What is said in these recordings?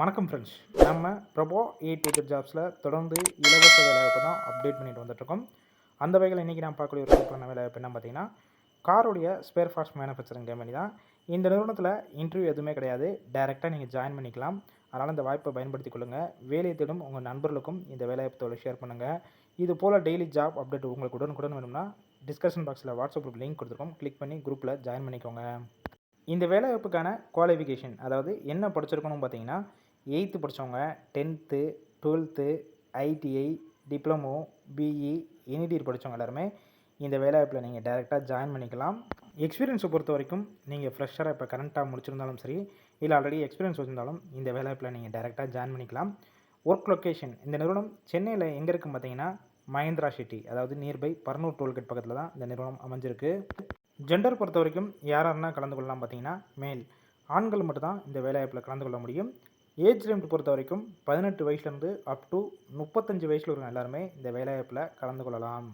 வணக்கம் ஃப்ரெண்ட்ஸ் நம்ம ப்ரபோ eight teacher ஜாப்ஸில் தொடர்ந்து இலவச வேலைவாய்ப்பு தான் அப்டேட் பண்ணிட்டு வந்துட்டுருக்கோம். அந்த வகையில் இன்றைக்கி நான் பார்க்கக்கூடிய ஒரு சூப்பரான வேலைவாய்ப்பு என்ன பார்த்தீங்கன்னா காருடைய ஸ்பேர் பார்ட்ஸ் மேனுஃபேக்சரிங் கம்பெனி தான். இந்த நிறுவனத்தில் இன்டர்வியூ எதுவுமே கிடையாது. டைரெக்டாக நீங்கள் ஜாயின் பண்ணிக்கலாம். அதனால் இந்த வாய்ப்பை பயன்படுத்தி கொள்ளுங்கள் வேலை தேடும் உங்கள் நண்பர்களுக்கும் இந்த வேலைவாய்ப்பத்தோட ஷேர் பண்ணுங்கள் இது போல் டெய்லி ஜாப் அப்டேட் உங்களுக்கு உடனுக்குடன் வேணும்னா டிஸ்கஷன் பாக்ஸில் வாட்ஸ்அப் குரூப் லிங்க் கொடுத்துருக்கோம். கிளிக் பண்ணி குரூப்பில் ஜாயின் பண்ணிக்கோங்க. இந்த வேலைவாய்ப்புக்கான குவாலிஃபிகேஷன் அதாவது என்ன படிச்சிருக்கணும் பார்த்தீங்கன்னா எயித்து படித்தவங்க tenth twelfth ITI diploma BE எனிடிஆர் படித்தவங்க எல்லாருமே இந்த வேலைவாய்ப்பில் நீங்கள் டைரெக்டாக ஜாயின் பண்ணிக்கலாம். எக்ஸ்பீரியன்ஸை பொறுத்த வரைக்கும் நீங்கள் ஃப்ரெஷ்ஷராக இப்போ கரண்ட்டாக முடிச்சிருந்தாலும் சரி இல்லை ஆல்ரெடி எக்ஸ்பீரியன்ஸ் வச்சிருந்தாலும் இந்த வேலைவாய்ப்பில் நீங்கள் டைரெக்டாக ஜாயின் பண்ணிக்கலாம். ஒர்க் லொக்கேஷன் இந்த நிறுவனம் சென்னையில் எங்கே இருக்குன்னு பார்த்தீங்கன்னா மகேந்திரா சிட்டி அதாவது நியர்பை பர்னூர் டோல்கேட் பக்கத்தில் தான் இந்த நிறுவனம் அமைஞ்சிருக்கு. ஜெண்டர் பொறுத்த வரைக்கும் யாராருன்னா கலந்து கொள்ளலாம் பார்த்தீங்கன்னா மேல் ஆண்கள் மட்டும்தான் இந்த வேலைவாய்ப்பில் கலந்து கொள்ள முடியும். ஏஜ் லிமிட் பொறுத்த வரைக்கும் பதினெட்டு வயசுலேருந்து அப் டு முப்பத்தஞ்சு வயசில் இருக்கிற எல்லாருமே இந்த வேலைவாய்ப்பில் கலந்து கொள்ளலாம்.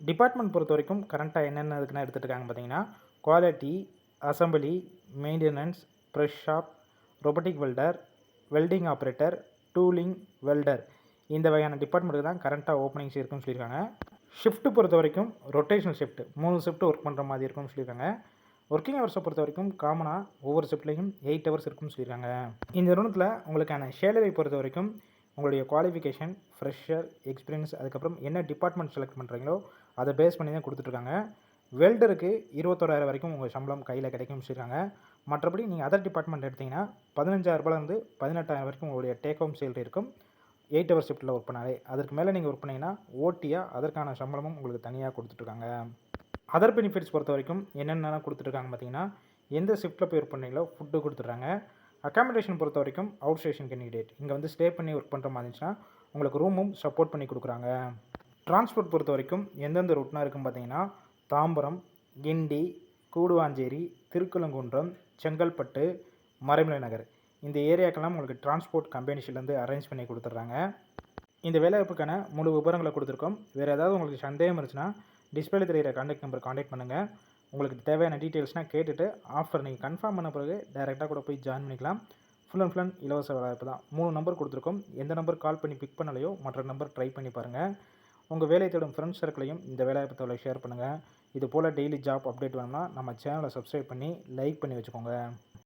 டிபார்ட்மெண்ட் பொறுத்த வரைக்கும் கரண்ட்டாக என்னென்ன இதுக்குன்னு எடுத்துகிட்டு இருக்காங்க பார்த்தீங்கன்னா quality assembly maintenance press shop robotic welder welding operator tooling welder இந்த வகையான டிபார்ட்மெண்ட்டுக்கு தான் கரண்ட்டாக ஓப்பனிங்ஸ் இருக்குன்னு சொல்லியிருக்காங்க. ஷிஃப்ட்டு பொறுத்த வரைக்கும் ரொட்டேஷனல் ஷிஃப்ட் மூணு ஷிஃப்ட் ஒர்க் பண்ணுற மாதிரி இருக்கும்னு சொல்லியிருக்காங்க. ஒர்க்கிங் ஹவர்ஸை பொறுத்த வரைக்கும் காமனாக ஒவ்வொரு ஷிஃப்ட்லேயும் எயிட் ஹவர்ஸ் இருக்கும்னு சொல்லியிருக்காங்க. இந்த நிறுவனத்தில் உங்களுக்கான சேலரி பொறுத்த வரைக்கும் உங்களுடைய குவாலிஃபிகேஷன் ஃப்ரெஷர் எக்ஸ்பீரியன்ஸ் அதுக்கப்புறம் என்ன டிபார்ட்மெண்ட் செலக்ட் பண்ணுறீங்களோ அதை பேஸ் பண்ணி தான் கொடுத்துட்ருக்காங்க. வெல்டருக்கு இருபத்தோராயிரம் வரைக்கும் உங்கள் சம்பளம் கையில் கிடைக்கும்னு சொல்லியிருக்காங்க. மற்றபடி நீங்கள் அதர் டிபார்ட்மெண்ட் எடுத்திங்கன்னா பதினஞ்சாயிரரூபாலேருந்து பதினெட்டாயிரம் வரைக்கும் உங்களுடைய டேக் ஹோம் சேலரி இருக்கும். எயிட் ஹவர் ஷிஃப்ட்டில் ஒர்க் பண்ணாலே அதற்கு மேலே நீங்கள் ஒர்க் பண்ணிங்கன்னா ஓட்டியாக அதற்கான சம்பளமும் உங்களுக்கு தனியாக கொடுத்துட்ருக்காங்க. அதர் பெனிஃபிட்ஸ் பொறுத்த வரைக்கும் என்னென்னலாம் கொடுத்துருக்காங்க பார்த்தீங்கன்னா எந்த ஷிஃப்ட்டில் போய் ஒர்க் பண்ணீங்களோ ஃபுட்டு கொடுத்துட்றாங்க. அக்காமடேஷன் பொறுத்த வரைக்கும் அவுட் ஸ்டேஷன் கேண்டிடேட் இங்கே வந்து ஸ்டே பண்ணி ஒர்க் பண்ணுற மாதிரி இருந்துச்சுன்னா உங்களுக்கு ரூமும் சப்போர்ட் பண்ணி கொடுக்குறாங்க. டிரான்ஸ்போர்ட் பொறுத்த வரைக்கும் எந்தெந்த ரூட்னா இருக்குன்னு பார்த்தீங்கன்னா தாம்பரம் கிண்டி கூடுவாஞ்சேரி திருக்குளங்குன்றம் செங்கல்பட்டு மறைமலை நகர். இந்த ஏரியாக்கெல்லாம் உங்களுக்கு டிரான்ஸ்போர்ட் கம்பெனிஸ்லேருந்து அரேஞ்ச் பண்ணி கொடுத்துட்றாங்க. இந்த வேலைவாய்ப்புக்கான முழு விவரங்களை கொடுத்துருக்கோம். வேறு ஏதாவது உங்களுக்கு சந்தேகம் இருந்துச்சுன்னா டிஸ்பிளே தெரியிற காண்டாக்ட் நம்பர் காண்டாக்ட் பண்ணுங்கள் உங்களுக்கு தேவையான டீட்டெயில்ஸ்னால் கேட்டுட்டு ஆஃபர் நீங்கள் கன்ஃபார்ம் பண்ண பிறகு டேரெக்டாக கூட போய் ஜாயின் பண்ணிக்கலாம். ஃபுல் அண்ட் ஃபுல் அண்ட் இலவச வேலைவாய்ப்பு தான். மூணு நம்பர் கொடுத்துருக்கோம். எந்த நம்பர் கால் பண்ணி பிக் பண்ணலையோ மற்ற நம்பர் ட்ரை பண்ணி பாருங்கள் உங்கள் வேலையை தேடும் ஃப்ரெண்ட்ஸ் சர்க்கிளையும் இந்த வேலைவாய்ப்பு தகவலை ஷேர் பண்ணுங்கள் இது போல் டெய்லி ஜாப் அப்டேட் வேணும்னா நம்ம சேனலை சப்ஸ்கிரைப் பண்ணி லைக் பண்ணி வச்சுக்கோங்க.